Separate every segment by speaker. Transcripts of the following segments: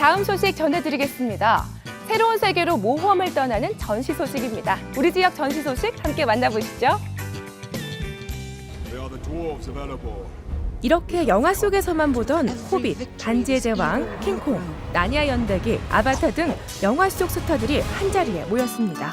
Speaker 1: 다음 소식 전해드리겠습니다. 새로운 세계로 모험을 떠나는 전시 소식입니다. 우리 지역 전시 소식 함께 만나보시죠. 이렇게 영화 속에서만 보던 호빗, 반지의 제왕, 킹콩, 나니아 연대기, 아바타 등 영화 속 스타들이 한자리에 모였습니다.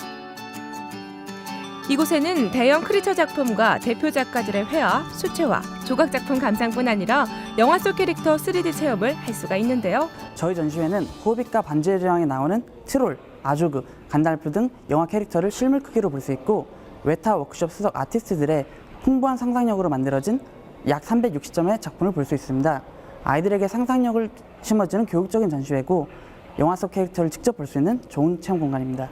Speaker 1: 이곳에는 대형 크리처 작품과 대표 작가들의 회화, 수채화, 조각 작품 감상뿐 아니라 영화 속 캐릭터 3D 체험을 할 수가 있는데요.
Speaker 2: 저희 전시회는 호빗과 반지의 제왕에 나오는 트롤, 아조그, 간달프 등 영화 캐릭터를 실물 크기로 볼 수 있고 외타 워크숍 수석 아티스트들의 풍부한 상상력으로 만들어진 약 360점의 작품을 볼 수 있습니다. 아이들에게 상상력을 심어주는 교육적인 전시회고 영화 속 캐릭터를 직접 볼 수 있는 좋은 체험 공간입니다.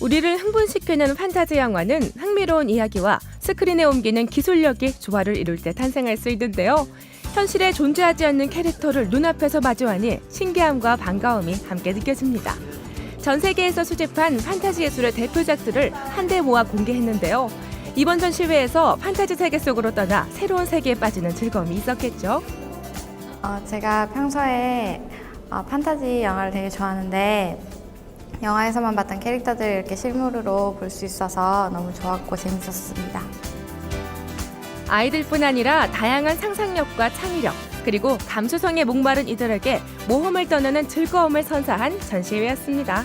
Speaker 1: 우리를 흥분시키는 판타지 영화는 흥미로운 이야기와 스크린에 옮기는 기술력이 조화를 이룰 때 탄생할 수 있는데요. 현실에 존재하지 않는 캐릭터를 눈앞에서 마주하니 신기함과 반가움이 함께 느껴집니다. 전 세계에서 수집한 판타지 예술의 대표작들을 한데 모아 공개했는데요. 이번 전시회에서 판타지 세계 속으로 떠나 새로운 세계에 빠지는 즐거움이 있었겠죠.
Speaker 3: 어, 제가 평소에 어, 판타지 영화를 되게 좋아하는데 영화에서만 봤던 캐릭터들을 이렇게 실물로 볼 수 있어서 너무 좋았고 재밌었습니다.
Speaker 1: 아이들뿐 아니라 다양한 상상력과 창의력 그리고 감수성에 목마른 이들에게 모험을 떠나는 즐거움을 선사한 전시회였습니다.